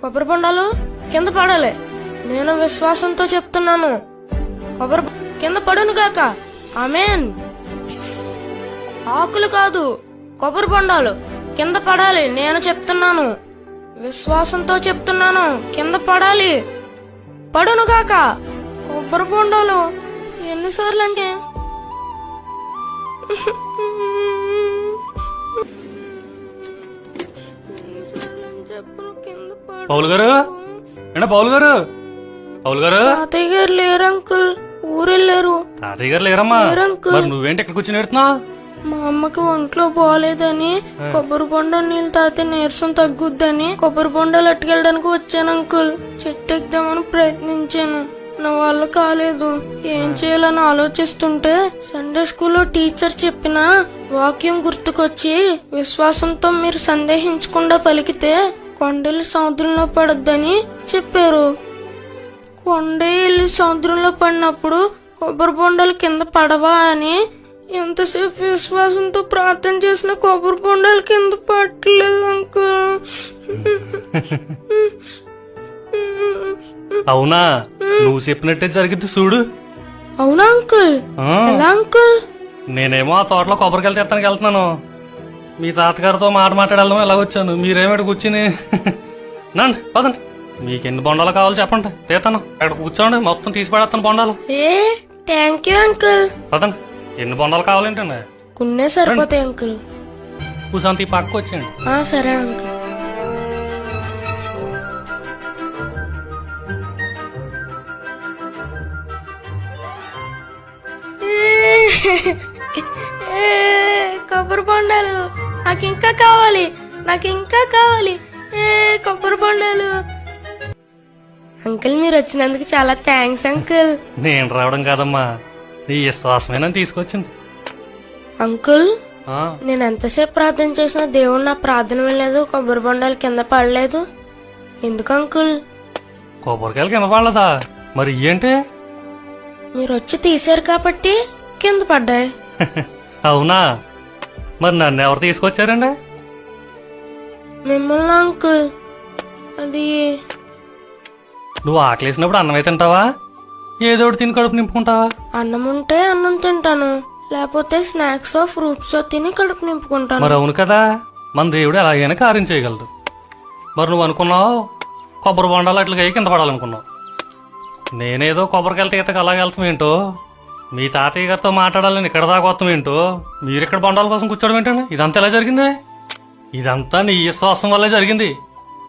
కొబ్బరి బొండాలు కింద పడాలి. నేను విశ్వాసంతో చెప్తున్నాను. కొబ్బరి కింద పడును గాక. ఆమెన్. ఆకులు కాదు కొబ్బరి బొండాలు కింద పడాలి. నేను చెప్తున్నాను. విశ్వాసంతో చెప్తున్నాను. కింద పడాలి. పడును గాక. కొబ్బరి బొండాలు ఎన్నిసార్లు అంటే? చెప్పను. కింద పౌలు గారు? ఏంటా పౌలు గారు? పౌలు గారు? తాతయ్య గారు లేరు అంకుల్. ఊరెళ్ళారు. తాతయ్య గారు లేరమ్మా. లేరు అంకుల్. మరి నువ్వేంటి ఇక్కడ కూర్చుని పెడుతున్నావు మా అమ్మకి ఒంట్లో బాగాలేదని కొబ్బరి బొండ నీళ్ళు తాగితే నీరసం తగ్గుద్దని కొబ్బరి బొండాలు అట్టుకెళ్ళడానికి వచ్చాను అంకుల్. చెట్టు ఎక్కుదామని ప్రయత్నించాను. నా వల్ల కాలేదు. ఏం చేయాలని ఆలోచిస్తుంటే సండే స్కూల్లో టీచర్ చెప్పిన వాక్యం గుర్తుకొచ్చి విశ్వాసంతో మీరు సందేహించకుండా పలికితే కొండలు సముద్రంలో పడొద్దని చెప్పారు. కొండే వెళ్ళి సముద్రంలో పడినప్పుడు కొబ్బరి బొండాలు కింద పడవా అని ఎంతసేపు విశ్వాసంతో ప్రార్థన చేసిన కొబ్బరి బొండాలు కింద పట్టలేదు అంకుల్. అవునా? నువ్వు చెప్పినట్టే జరిగింది చూడు. అవునా అంకుల్? ఎలా అంకుల్? నేనేమో ఆ తోటలో కొబ్బరికాయలు తెస్తానికి వెళ్తున్నాను. మీ తాతగారితో మాట మాట్లాడాలని ఎలా వచ్చాను మీరేమిటి కూర్చుని నండి పదండి మీకు ఎన్ని బొండాలు కావాలో చెప్పండి తీస్తాను అక్కడ కూర్చోండి మొత్తం తీసి పడేస్తాను బొండాలు ఏ థ్యాంక్ యూ అంకుల్ పదండి ఎన్ని బొండాలు కావాలేంటండి కొన్నే సరిపోతాయి అంకుల్ కూసంత ఈ పక్కకు వచ్చేయండి ఆ సరే అంకుల్ కొబ్బరి బొండాలు నాకు ఇంకా కావాలి నాకు ఇంకా కావాలి. ఏ కొబ్బరి బొండాలు. అంకుల్ మీరు వచ్చినందుకు చాలా థ్యాంక్స్ అంకుల్. నేను రావడం కాదమ్మా నీ విశ్వాసమేనని తీసుకొచ్చింది. అంకుల్ ఆ, నేను ఎంతసేపు ప్రార్థన చేసినా దేవుడు నా ప్రార్థన వినలేదు కొబ్బరి బొండాలు కింద పడలేదు. ఎందుకు అంకుల్? కొబ్బరికాయలు కింద పడలేదా? మరి ఏంటి? మీరు వచ్చి తీశారు కాబట్టి కింద పడ్డాయి. అవునా? మరి నన్ను ఎవరు తీసుకొచ్చారండి? మిమ్మల్ని అంకుల్. అది నువ్వు ఆకలేసినప్పుడు అన్నమే తింటావా? ఏదో ఒకటి తిని కడుపు నింపుకుంటావా? అన్నం ఉంటే అన్నం తింటాను. లేకపోతే స్నాక్స్ ఫ్రూట్స్ తిని కడుపు నింపుకుంటాను. మరి అవును కదా. మన దేవుడు ఎలాగైనా కార్యం చేయగలడు. మరి నువ్వు అనుకున్నావు? కొబ్బరి బొండాలు అట్లా కింద పడాలనుకున్నావు. నేనేదో కొబ్బరికాయలు తీతకు అలాగే వెళ్తాం ఏంటో? మీ తాతయ్య గారితో మాట్లాడాలని ఇక్కడ దాకా వస్తాం ఏంటో? మీరు ఇక్కడ కోసం కూర్చోడం ఏంటండి? ఇదంతా ఎలా జరిగింది? ఇదంతా నీ విశ్వాసం వల్లే జరిగింది.